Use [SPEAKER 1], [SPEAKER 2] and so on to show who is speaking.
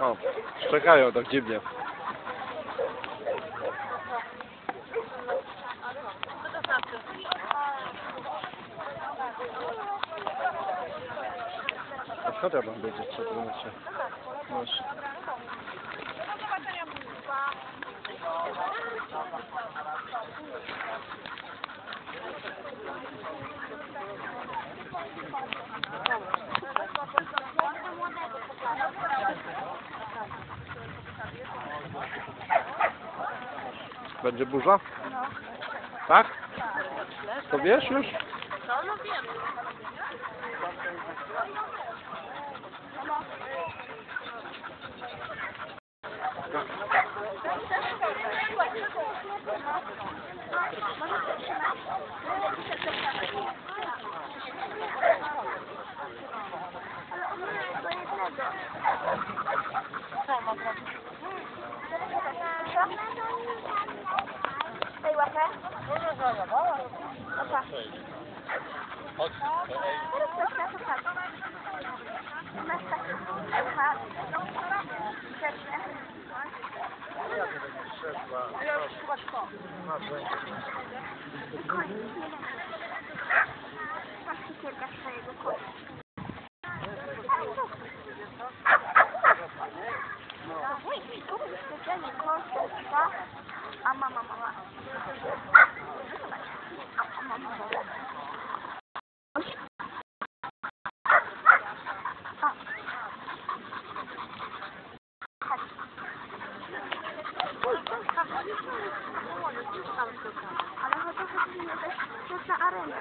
[SPEAKER 1] O, szczekają tak dziwnie. Szkoda wam będzie przetrwać. Masz. Będzie burza?
[SPEAKER 2] No.
[SPEAKER 1] Tak? To wiesz już?
[SPEAKER 2] No, no wiem. Co ma zrobić?
[SPEAKER 3] Łapę. Opa.
[SPEAKER 1] Chodź.
[SPEAKER 3] Teraz proszę, to tak. Masz tak. Aha. Grzeczne. Masz cukierka swojego kota. Specjalnie kostka, a Ale chociaż też jest na arenę.